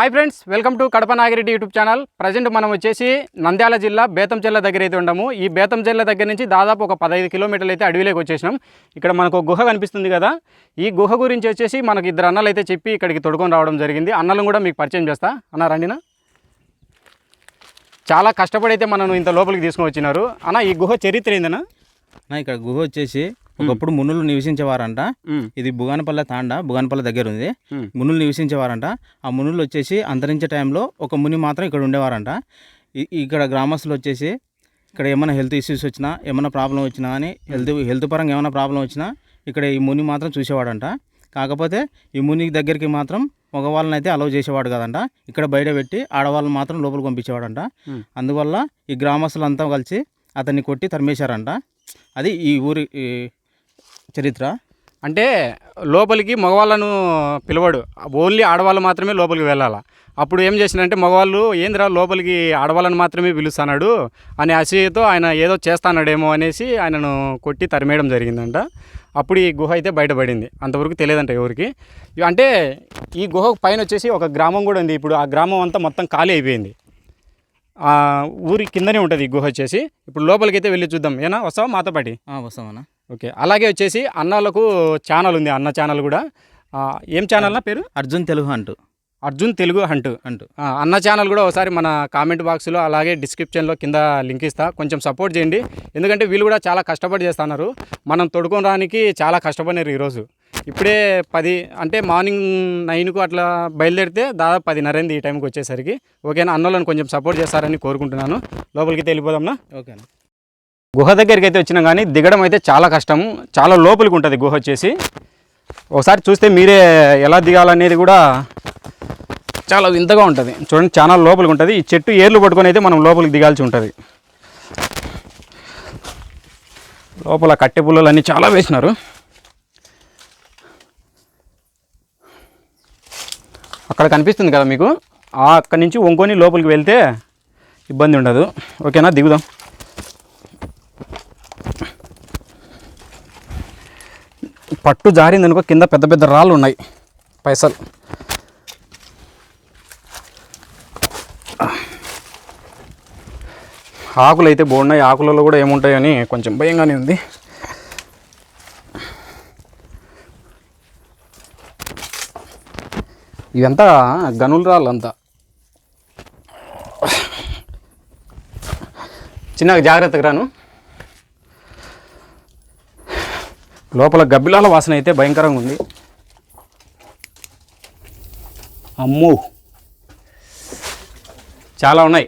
Hi friends welcome to Kadapa Nagireddy YouTube channel present మనం వచ్చేసి నంద్యాల జిల్లా బేతంచెల్ల దగ్గర అయితే ఉండము. ఈ బేతంచెల్ల దగ్గర నుంచి దాదాపు ఒక పదహైదు కిలోమీటర్లు అయితే అడవిలోకి వచ్చేసినాం. ఇక్కడ మనకు గుహ కనిపిస్తుంది కదా. ఈ గుహ గురించి వచ్చేసి మనకి ఇద్దరు అన్నలు అయితే చెప్పి ఇక్కడికి తొడుకొని రావడం జరిగింది. అన్నలను కూడా మీకు పరిచయం చేస్తా. అన్న రండినా? చాలా కష్టపడి అయితే మనను ఇంత లోపలికి తీసుకొని వచ్చినారు. అన్న ఈ గుహ చరిత్ర ఏందన్నా? ఇక్కడ గుహ వచ్చేసి ఒకప్పుడు మునులు నివసించేవారంట. ఇది బుగానపల్లె తాండా బుగానపల్లె దగ్గర ఉంది. మునులు నివసించేవారంట. ఆ మునులు వచ్చేసి అంతరించే టైంలో ఒక ముని మాత్రం ఇక్కడ ఉండేవారంట. ఇక్కడ గ్రామస్తులు వచ్చేసి ఇక్కడ ఏమైనా హెల్త్ ఇష్యూస్ వచ్చినా ఏమైనా ప్రాబ్లం వచ్చినా అని హెల్త్ హెల్త్ పరంగా ఏమైనా ప్రాబ్లం వచ్చినా ఇక్కడ ఈ ముని మాత్రం చూసేవాడంట. కాకపోతే ఈ ముని దగ్గరికి మాత్రం మగవాళ్ళని అయితే అలౌ చేసేవాడు కదంట. ఇక్కడ బయట పెట్టి ఆడవాళ్ళని మాత్రం లోపలికి పంపించేవాడంట. అందువల్ల ఈ గ్రామస్తులంతా కలిసి అతన్ని కొట్టి తరిమేశారంట. అది ఈ ఊరి చరిత్ర? అంటే లోపలికి మగవాళ్ళను పిలవడు. ఓన్లీ ఆడవాళ్ళు మాత్రమే లోపలికి వెళ్ళాల. అప్పుడు ఏం చేసినంటే మగవాళ్ళు ఏందిరా లోపలికి ఆడవాళ్ళని మాత్రమే పిలుస్తున్నాడు? అనే అసూయతో ఆయన ఏదో చేస్తానాడేమో అనేసి ఆయనను కొట్టి తరిమేయడం జరిగిందంట. అప్పుడు ఈ గుహ అయితే బయటపడింది. అంతవరకు తెలియదంట ఎవరికి. అంటే ఈ గుహ పైన వచ్చేసి ఒక గ్రామం కూడా ఉంది. ఇప్పుడు ఆ గ్రామం అంతా మొత్తం ఖాళీ అయిపోయింది. ఆ ఊరి కిందనే ఉంటుంది ఈ గుహ వచ్చేసి. ఇప్పుడు లోపలికి అయితే వెళ్ళి చూద్దాం. ఏనా వస్తావా మాతో పాటి? ఆ, వస్తామన్నా ఓకే. అలాగే వచ్చేసి అన్నలకు ఛానల్ ఉంది అన్న ఛానల్ కూడా. ఏం ఛానల్ నా పేరు? అర్జున్ తెలుగు అంటూ అర్జున్ తెలుగు అంటూ ఆ, అన్న ఛానల్ కూడా ఒకసారి మన కామెంట్ బాక్స్లో అలాగే డిస్క్రిప్షన్లో కింద లింక్ ఇస్తా. కొంచెం సపోర్ట్ చేయండి. ఎందుకంటే వీళ్ళు కూడా చాలా కష్టపడి చేస్తున్నారు. మనం తొడుకొని రానికి చాలా కష్టపడినారు ఈరోజు. ఇప్పుడే పది అంటే మార్నింగ్ నైన్కు అట్లా బయలుదేరితే దాదాపు పదిన్నరైంది ఈ టైంకి వచ్చేసరికి. ఓకేనా? అన్నలను కొంచెం సపోర్ట్ చేస్తారని కోరుకుంటున్నాను. లోపలికి వెళ్ళిపోదాంనా ఓకేనా? గుహ దగ్గరికి అయితే వచ్చినా కానీ దిగడం అయితే చాలా కష్టం చాలా లోపలికి ఉంటుంది గుహ వచ్చేసి. ఒకసారి చూస్తే మీరే ఎలా దిగాలనేది కూడా చాలా వింతగా ఉంటుంది. చూడండి చాలా లోపలికి ఉంటుంది. ఈ చెట్టు ఏర్లు పట్టుకొని అయితే మనం లోపలికి దిగాల్సి ఉంటుంది. లోపల కట్టె పుల్లలు అన్నీ చాలా వేసినారు. అక్కడ కనిపిస్తుంది కదా మీకు? అక్కడి నుంచి వంకొని లోపలికి వెళ్తే ఇబ్బంది ఉండదు. ఓకేనా? దిగుదాం. పట్టు జారింది అనుకో కింద పెద్ద పెద్ద రాళ్ళు ఉన్నాయి. పైసలు. ఆకులు అయితే బాగున్నాయి. ఆకులలో కూడా ఏముంటాయని కొంచెం భయంగానే ఉంది. ఇదంతా గనుల రాళ్ళు అంతా చిన్నగా జాగ్రత్తగా రాను. లోపల గబ్బిలాల వాసన అయితే భయంకరంగా ఉంది. అమ్మో! చాలా ఉన్నాయి.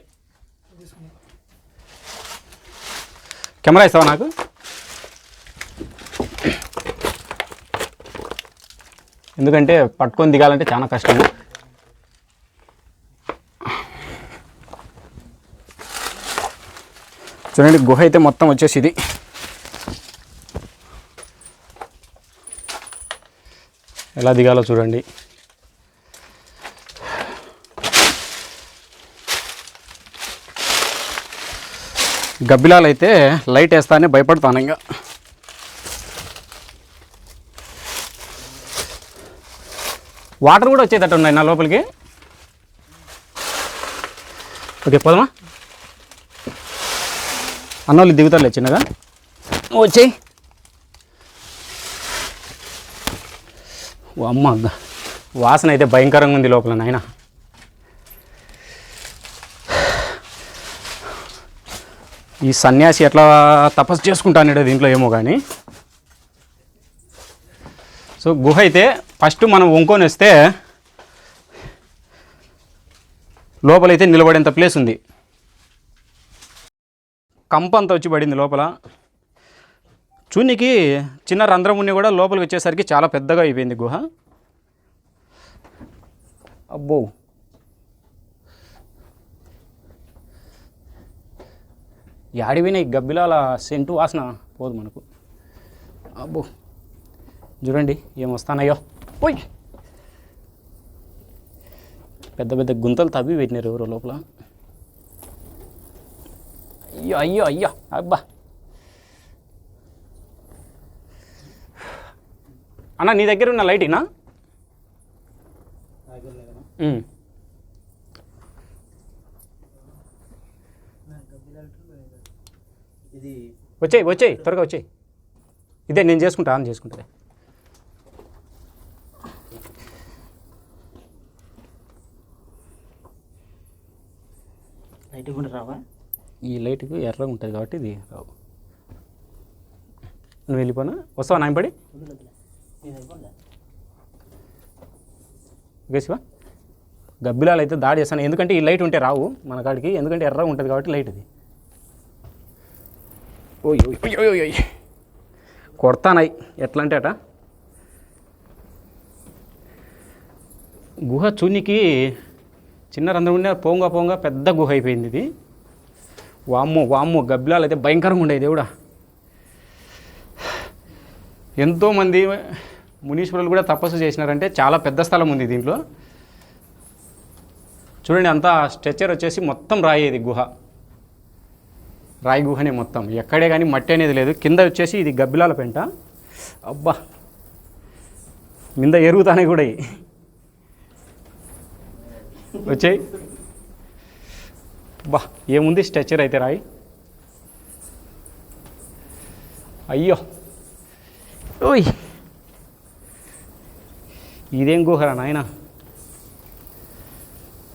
కెమెరా ఇస్తావా నాకు? ఎందుకంటే పట్టుకొని దిగాలంటే చాలా కష్టము చూడండి గుహ అయితే మొత్తం వచ్చేసి ఇది. ఎలా దిగాలో చూడండి. గబ్బిలాలు అయితే లైట్ వేస్తానే భయపడతాను ఇంకా. వాటర్ కూడా వచ్చేటట్టు ఉన్నాయి నా లోపలికి. ఓకే పోదమా? అన్నోళ్ళు దిగుతారులే చిన్నగా. వచ్చేయి అమ్మ వాసన అయితే భయంకరంగా ఉంది లోపల నాయన. ఈ సన్యాసి ఎట్లా తపస్సు చేసుకుంటానేటో దీంట్లో ఏమో కానీ సో గుహ అయితే ఫస్ట్ మనం వంకొని వస్తే లోపలైతే నిలబడేంత ప్లేస్ ఉంది. కంప అంతా వచ్చి పడింది లోపల. చూనికి చిన్న రంధ్రం ఉన్ని కూడా లోపలికి వచ్చేసరికి చాలా పెద్దగా అయిపోయింది గుహ. అబ్బో. యాడిపోయిన ఈ గబ్బిలాల సెంటు వాసన పోదు మనకు. అబ్బో. చూడండి ఏమొస్తానయ్యో ఓయ్! పెద్ద పెద్ద గుంతలు తవ్వి పెట్టినారు ఎవరో లోపల. అయ్యో అయ్యో అయ్యో. అబ్బా. అన్న నీ దగ్గర ఉన్న లైట్ ఇనా వచ్చాయి వచ్చాయి త్వరగా వచ్చాయి. ఇదే నేను చేసుకుంటా ఆన్ చేసుకుంటా లైట్ కూడా రావా? ఈ లైట్కి ఎర్రగా ఉంటుంది కాబట్టి ఇది రావు. నువ్వు వెళ్ళిపోనా? వస్తావా నాయపడి ఓకే శివ. గబ్బిలాలు అయితే దాడి చేస్తాను. ఎందుకంటే ఈ లైట్ ఉంటే రావు మన కాడికి. ఎందుకంటే ఎర్ర ఉంటుంది కాబట్టి లైట్ ఇది. ఓయ్ ఓయ్ ఓయ్ ఓయ్ కొడతానాయి ఎట్లా అంటే అట గుహ చూనికి చిన్న రంధ్రం ఉండే పోంగా పోంగా పెద్ద గుహ అయిపోయింది ఇది. వామ్ము వామ్ము గబ్బిలాలు అయితే భయంకరంగా ఉండేది దేవుడా. ఎంతోమంది మునీశ్వరులు కూడా తపస్సు చేసినారంటే చాలా పెద్ద స్థలం ఉంది దీంట్లో. చూడండి అంతా స్ట్రెచ్చర్ వచ్చేసి మొత్తం రాయి ఇది గుహ. రాయి గుహనే మొత్తం. ఎక్కడే కానీ మట్టి అనేది లేదు. కింద వచ్చేసి ఇది గబ్బిలాల పెంట. అబ్బా! మింద ఎరుగుతానే కూడా వచ్చాయి. బా ఏముంది? స్ట్రెచ్చర్ అయితే రాయి. అయ్యో! ఓయ్! ఇదేం గుహరా నాయన?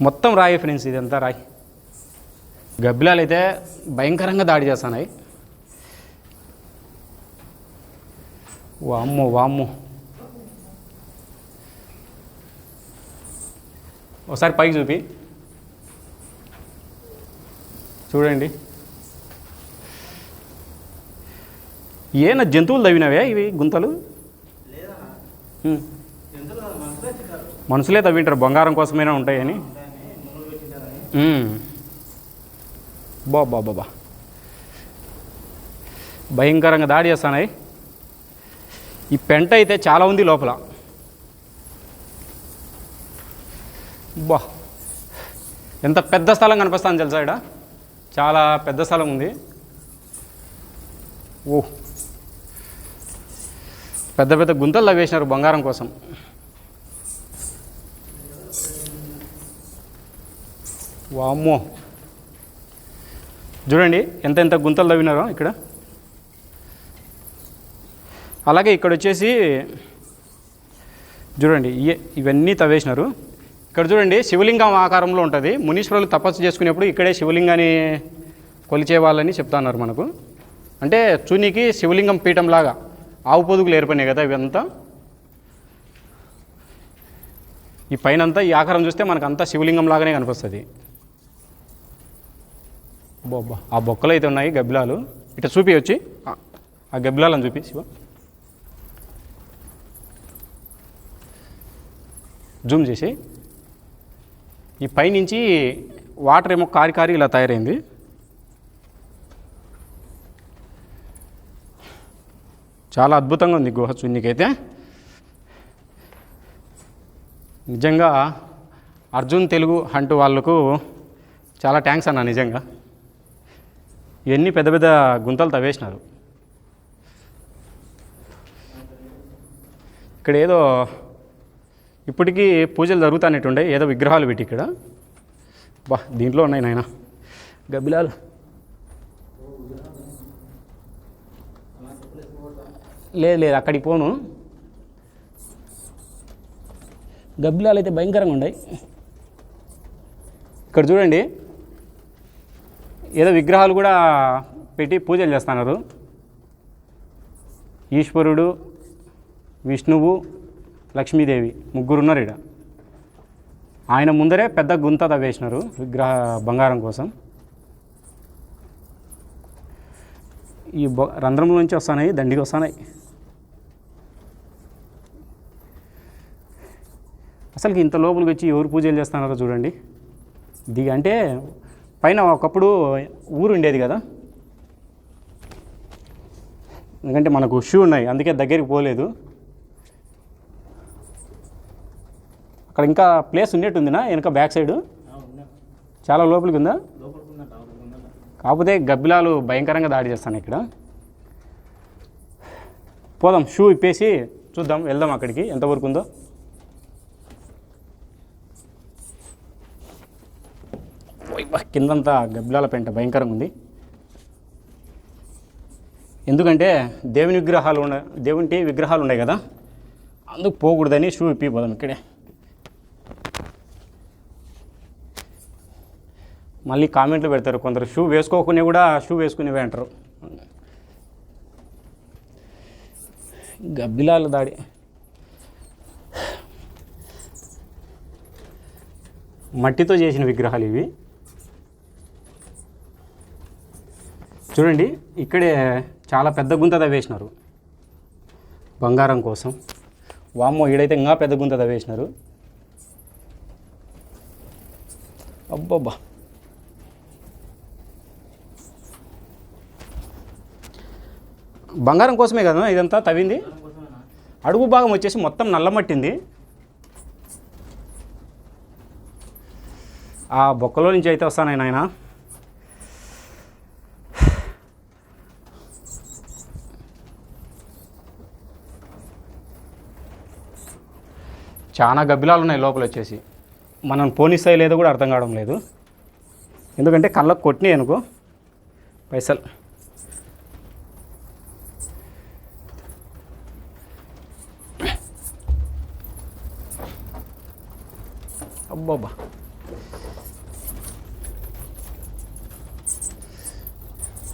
మొత్తం రాయి ఫ్రెండ్స్ ఇదంతా రాయి. గబ్బిలాలు అయితే భయంకరంగా దాడి చేస్తున్నాయి. వామ్మో వామ్మో. ఒకసారి పైకి చూపి. చూడండి. ఏనా జంతువులు తవ్వినవే ఇవి గుంతలు. మనుషులే తవ్వింటారు బంగారం కోసమైనా ఉంటాయని. బాబా బాబా భయంకరంగా దాడి చేస్తానాయి. ఈ పెంట అయితే చాలా ఉంది లోపల. బా. ఎంత పెద్ద స్థలం కనిపిస్తుంది తెలుసా ఇక్కడ చాలా పెద్ద స్థలం ఉంది. ఓ. పెద్ద పెద్ద గుంతలు తవ్వేసినారు బంగారం కోసం. వామ్మో. చూడండి ఎంత ఎంత గుంతలు తవ్వినారో ఇక్కడ. అలాగే ఇక్కడ వచ్చేసి చూడండి ఇవన్నీ తవ్వేసినారు. ఇక్కడ చూడండి శివలింగం ఆకారంలో ఉంటుంది. మునీశ్వరులు తపస్సు చేసుకునేప్పుడు ఇక్కడే శివలింగాన్ని కొలిచే వాళ్ళని చెప్తున్నారు మనకు. అంటే చూనికి శివలింగం పీఠంలాగా ఆవు పొదుగులు ఏర్పడినాయి కదా ఇవంతా. ఈ పైనంతా ఈ ఆకారం చూస్తే మనకు అంతా శివలింగం లాగానే కనిపిస్తుంది. బొబ్బా ఆ బొక్కలు అయితే ఉన్నాయి గబ్బిలాలు. ఇట్లా చూపి వచ్చి. ఆ- ఆ గబ్బిలాలను చూపి శివ. జూమ్ చేసి ఈ పైనుంచి వాటర్ ఏమో కారి కారి ఇలా తయారైంది. చాలా అద్భుతంగా ఉంది గుహ చూన్నీకైతే నిజంగా అర్జున్ తెలుగు అంటూ వాళ్ళకు చాలా థ్యాంక్స్ అన్న నిజంగా. ఇవన్నీ పెద్ద పెద్ద గుంతలు తవ్వేసినారు. ఇక్కడ ఏదో ఇప్పటికీ పూజలు జరుగుతానేటుండే ఏదో విగ్రహాలు పెట్టి ఇక్కడ. బా దీంట్లో ఉన్నాయి నాయన. గబ్బిలాలు లేదు లేదు అక్కడికి పోను. గబ్బిలాలు అయితే భయంకరంగా ఉన్నాయి ఇక్కడ చూడండి. ఏదో విగ్రహాలు కూడా పెట్టి పూజలు చేస్తున్నారు ఈశ్వరుడు విష్ణువు లక్ష్మీదేవి ముగ్గురు ఉన్నారు ఇక్కడ ఆయన ముందరే పెద్ద గుంత తవ్వేసినారు విగ్రహ బంగారం కోసం. ఈ రంధ్రం నుంచి వస్తున్నాయి దండికి వస్తున్నాయి అసలు ఇంత లోపలికి వచ్చి ఎవరు పూజలు చేస్తున్నారో చూడండి. దిగ అంటే పైన ఒకప్పుడు ఊరు ఉండేది కదా? ఎందుకంటే మనకు షూ ఉన్నాయి అందుకే దగ్గరికి పోలేదు. అక్కడ ఇంకా ప్లేస్ ఉండేట్టుందినా వెనక బ్యాక్ సైడ్? చాలా లోపలికి ఉందా? కాకపోతే గబ్బిలాలు భయంకరంగా దాడి చేస్తాను ఇక్కడ. పోదాం షూ ఇప్పేసి చూద్దాం వెళ్దాం అక్కడికి. ఎంతవరకు ఉందో ఓయ్ బా, కిందంతా గబ్బిలాల పెంట భయంకరంగా ఉంది. ఎందుకంటే దేవుని విగ్రహాలు ఉన్న దేవుని విగ్రహాలు ఉన్నాయి కదా అందుకు పోకూడదని షూ ఇప్పిపోదాం ఇక్కడే. మళ్ళీ కామెంట్లు పెడతారు కొందరు షూ వేసుకోకుండా కూడా షూ వేసుకునేవి అంటారు. గబ్బిలాల దాడి. మట్టితో చేసిన విగ్రహాలు ఇవి. చూడండి ఇక్కడే చాలా పెద్ద గుంత తవ్వేసినారు బంగారం కోసం. వామ్మో ఈడైతే ఇంకా పెద్ద గుంత తవ్వేసినారు అబ్బబ్బా. బంగారం కోసమే కదా ఇదంతా తవ్వింది? అడుగు భాగం వచ్చేసి మొత్తం నల్లమట్టింది. ఆ బొక్కలో నుంచి అయితే వస్తాను ఆయన చాలా గబ్బిలాలు ఉన్నాయి లోపల వచ్చేసి. మనం పోనిస్తాయి లేదో కూడా అర్థం కావడం లేదు. ఎందుకంటే కళ్ళకు కొట్టినాయి అనుకో. పైసలు. అబ్బాబ్బా.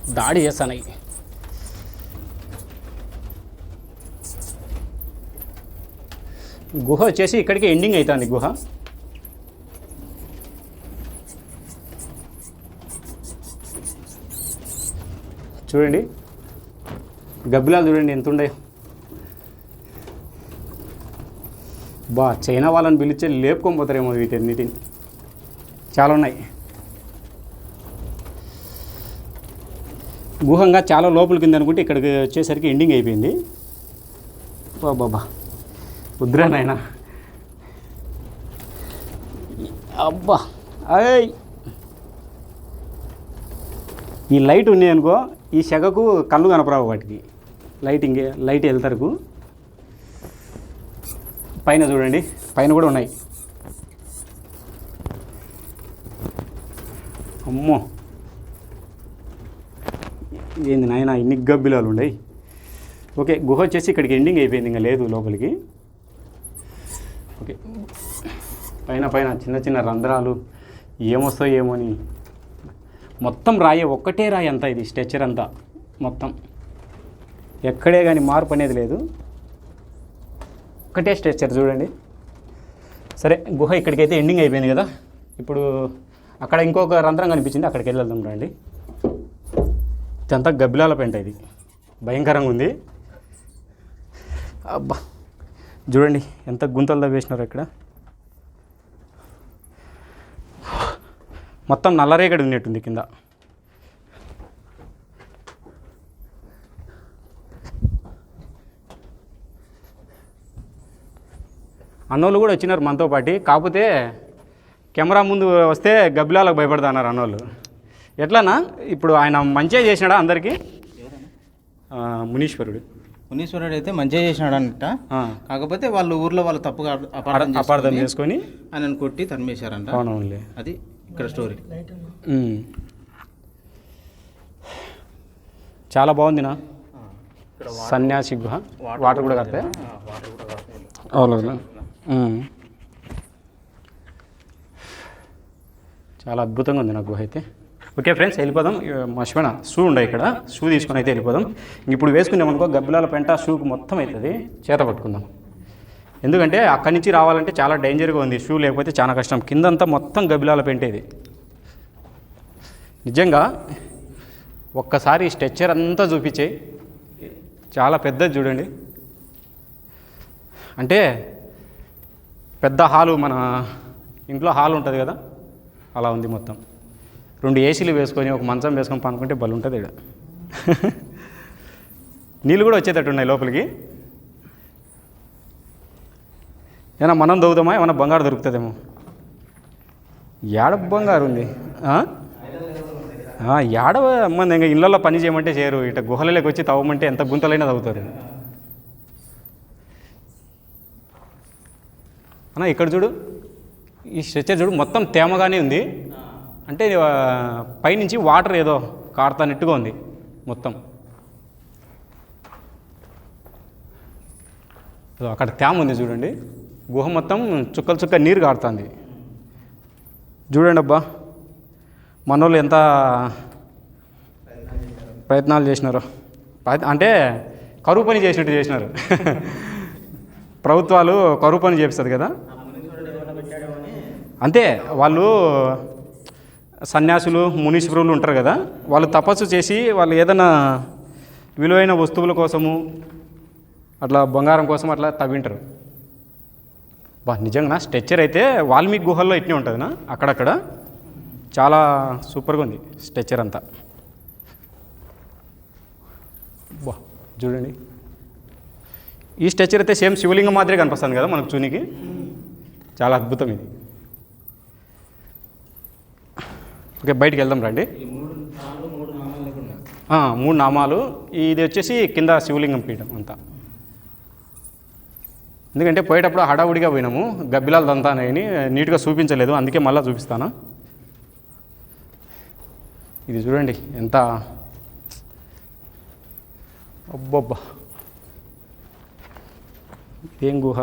దాడి చేస్తాను గుహ వచ్చేసి ఇక్కడికి ఎండింగ్ అవుతుంది గుహ. చూడండి. గబ్బిలాలు చూడండి ఎంత ఉండే బా చైనా వాళ్ళని పిలిచే లేపుకొని పోతారేమో వీటన్నిటిని. చాలా ఉన్నాయి. గుహంగా చాలా లోపలికి అనుకుంటే ఇక్కడికి వచ్చేసరికి ఎండింగ్ అయిపోయింది. బాబా వద్దురా నాయన. అబ్బా అయ్ ఈ లైట్ ఉన్నాయి అనుకో ఈ సెగకు కళ్ళు కనపరావు వాటికి. లైటింగ్ లైట్ వెళ్తారుకు. పైన చూడండి పైన కూడా ఉన్నాయి. అమ్మో. ఏంది నాయన ఇన్ని గబ్బిలాలు ఉన్నాయి ఓకే గుహ వచ్చేసి ఇక్కడికి ఎండింగ్ అయిపోయింది ఇంకా లేదు లోపలికి ఓకే పైన పైన చిన్న చిన్న రంధ్రాలు ఏమొస్తో ఏమోని మొత్తం రాయి ఒక్కటే రాయి అంతా ఇది స్ట్రెచర్ అంతా మొత్తం. ఎక్కడే కానీ మార్పు అనేది లేదు. ఒకటే స్ట్రెచర్ చూడండి. సరే గుహ ఇక్కడికైతే ఎండింగ్ అయిపోయింది కదా. ఇప్పుడు అక్కడ ఇంకొక రంధ్రం కనిపించింది అక్కడికి వెళ్ళేద్దాం రండి. ఇదంతా గబ్బిలాల పెంట ఇది. భయంకరంగా ఉంది. అబ్బా చూడండి ఎంత గుంతలు వేసినారు ఇక్కడ. మొత్తం నల్లరేగడి ఉన్నట్టుంది కింద. అన్నోళ్ళు కూడా వచ్చినారు మనతో పాటు. కాకపోతే కెమెరా ముందు వస్తే గబ్బిలాలకు భయపడుతున్నారు అన్నోళ్ళు. ఎట్లానా ఇప్పుడు ఆయన మంచిగా చేసినాడా అందరికీ? మునీశ్వరుడు మునీశ్వరుడు. అయితే మంచిగా చేసినాడు ఆ, కాకపోతే వాళ్ళు ఊర్లో వాళ్ళు తప్పుగా అపార్థం అపార్థం చేసుకొని ఆయనను కొట్టి తరిమేశారంట. అవునవునులే. అది ఇక్కడ స్టోరీ. చాలా బాగుందినా? సన్యాసి గుహ. వాటర్ కూడా కడతాయి అవును? చాలా అద్భుతంగా ఉంది నా గుహ అయితే. ఓకే ఫ్రెండ్స్ వెళ్ళిపోదాం. ఇక మర్చిపోయిన షూ ఉండే ఇక్కడ. షూ తీసుకొని అయితే వెళ్ళిపోదాం. ఇప్పుడు వేసుకున్నామనుకో గబ్బిలాల పెంట షూకి మొత్తం అవుతుంది. చేత పట్టుకుందాం. ఎందుకంటే అక్కడి నుంచి రావాలంటే చాలా డేంజర్గా ఉంది. షూ లేకపోతే చాలా కష్టం. కిందంతా మొత్తం గబిలాల పెంటేది నిజంగా ఒక్కసారి స్ట్రెచ్చర్ అంతా చూపించే. చాలా పెద్దది చూడండి. అంటే పెద్ద హాలు మన ఇంట్లో హాల్ ఉంటుంది కదా? అలా ఉంది మొత్తం. రెండు ఏసీలు వేసుకొని ఒక మంచం వేసుకొని పనుకుంటే బలు ఉంటుంది ఇక్కడ నీళ్ళు కూడా వచ్చేటట్టు ఉన్నాయి లోపలికి. ఏమైనా మనం దొరుకుతామా? ఏమైనా బంగారు దొరుకుతుందేమో? ఏడ బంగారు ఉంది? ఏడవ మంది ఇంకా ఇళ్ళల్లో పని చేయమంటే చేయరు. ఇట గుహలలోకి వచ్చి తవ్వమంటే ఎంత గుంతలైనా తవ్వుతారు. అన్న ఇక్కడ చూడు. ఈ స్ట్రెచ్చర్ చూడు మొత్తం తేమగానే ఉంది. అంటే పైనుంచి వాటర్ ఏదో కారుతానట్టుగా ఉంది మొత్తం. అక్కడ తేమ ఉంది చూడండి. గుహ మొత్తం చుక్కలు చుక్క నీరు కారుతుంది. చూడండి అబ్బా మనోళ్ళు ఎంత ప్రయత్నాలు చేసినారు. ప్రయత్- అంటే కరువు పని చేసినట్టు చేసినారు. ప్రభుత్వాలు కరువు పని చేపిస్తుంది కదా. అంతే వాళ్ళు సన్యాసులు మునీశ్వరులు ఉంటారు కదా వాళ్ళు తపస్సు చేసి వాళ్ళు ఏదైనా విలువైన వస్తువుల కోసము అట్లా బంగారం కోసం అట్లా తవ్వింటారు. బా నిజంగా స్ట్రెచ్చర్ అయితే వాల్మీకి గుహల్లో ఇట్నే ఉంటుందినా? అక్కడక్కడ. చాలా సూపర్గా ఉంది స్ట్రెచ్చర్ అంతా. బా చూడండి. ఈ స్ట్రెచ్చర్ అయితే సేమ్ శివలింగం మాదిరి కనిపిస్తుంది కదా మనకు చూనికి? చాలా అద్భుతం ఇది. ఓకే బయటికి వెళ్దాం రండి. మూడు నామాలు. ఇది వచ్చేసి కింద శివలింగం పీఠం అంతా. ఎందుకంటే పోయేటప్పుడు హడావుడిగా పోయినాము. గబ్బిలాలు దంతానని నీట్గా చూపించలేదు. అందుకే మళ్ళీ చూపిస్తాను? ఇది చూడండి ఎంత అబ్బబ్బా. ఇదేం గుహ?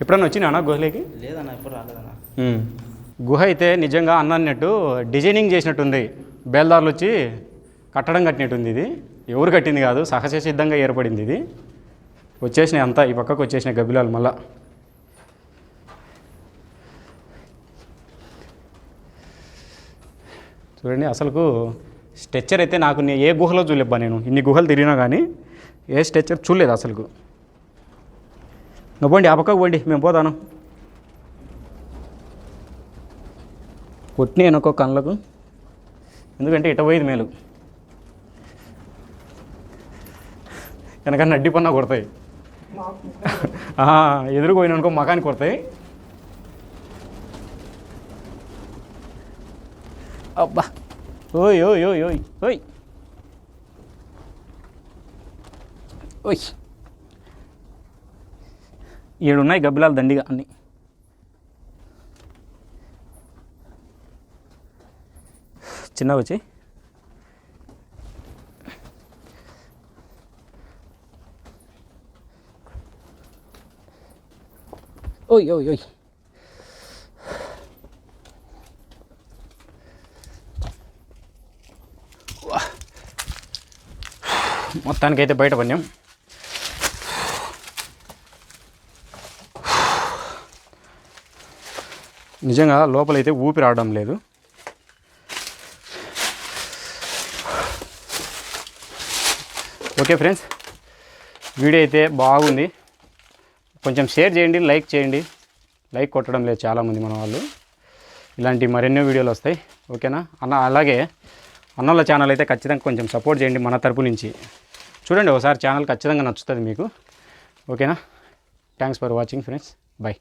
ఎప్పుడన్నా వచ్చినా గుహలోకి? లేదన్నా ఎప్పుడు రాలేదన్నా. గుహ అయితే నిజంగా అన్నట్టు డిజైనింగ్ చేసినట్టుంది. బేల్దారులు వచ్చి కట్టడం కట్టినట్టుంది ఇది. ఎవరు కట్టింది కాదు సహజ సిద్ధంగా ఏర్పడింది ఇది. వచ్చేసినాయి అంతా ఈ పక్కకు వచ్చేసినాయి గబ్బిలాలు మళ్ళా. చూడండి అసలుకు స్ట్రెచ్చర్ అయితే నాకు నే- ఏ గుహలో చూలేబ్బా నేను. ఇన్ని గుహలు తిరిగినా కానీ ఏ స్ట్రెచ్చర్ చూడలేదు అసలుకు. నువ్వు పోండి ఆ పక్కకు పోండి మేము పోతాను. కొట్టినాయి అనుకో కళ్ళకు. ఎందుకంటే ఇట పోయేది మేలు. వెనకన్నా అడ్డి పన్నా కొడతాయి. ఆ, పోయిన అనుకో మకానికి కొడతాయి. అబ్బా. ఓయ్ ఓయ్ ఓయ్ ఓయ్ ఓయ్. ఓయ్. ఏడున్నాయి గబ్బిలాలు దండిగా అన్నీ. చిన్నగా వచ్చి ఓయ్ ఓయ్ ఓయ్. మొత్తానికైతే బయట పడినాం నిజంగా లోపలైతే ఊపిరి రావడం లేదు. ఓకే ఫ్రెండ్స్ వీడియో అయితే బాగుంది. కొంచెం షేర్ చేయండి లైక్ చేయండి. లైక్ కొట్టడం లేదు చాలామంది మన వాళ్ళు. ఇలాంటి మరెన్నో వీడియోలు వస్తాయి. ఓకేనా? అన్న అలాగే అన్నోళ్ళ ఛానల్ అయితే ఖచ్చితంగా కొంచెం సపోర్ట్ చేయండి మన తరపు నుంచి. చూడండి ఒకసారి ఛానల్ ఖచ్చితంగా నచ్చుతుంది మీకు. ఓకేనా? Thanks for watching friends bye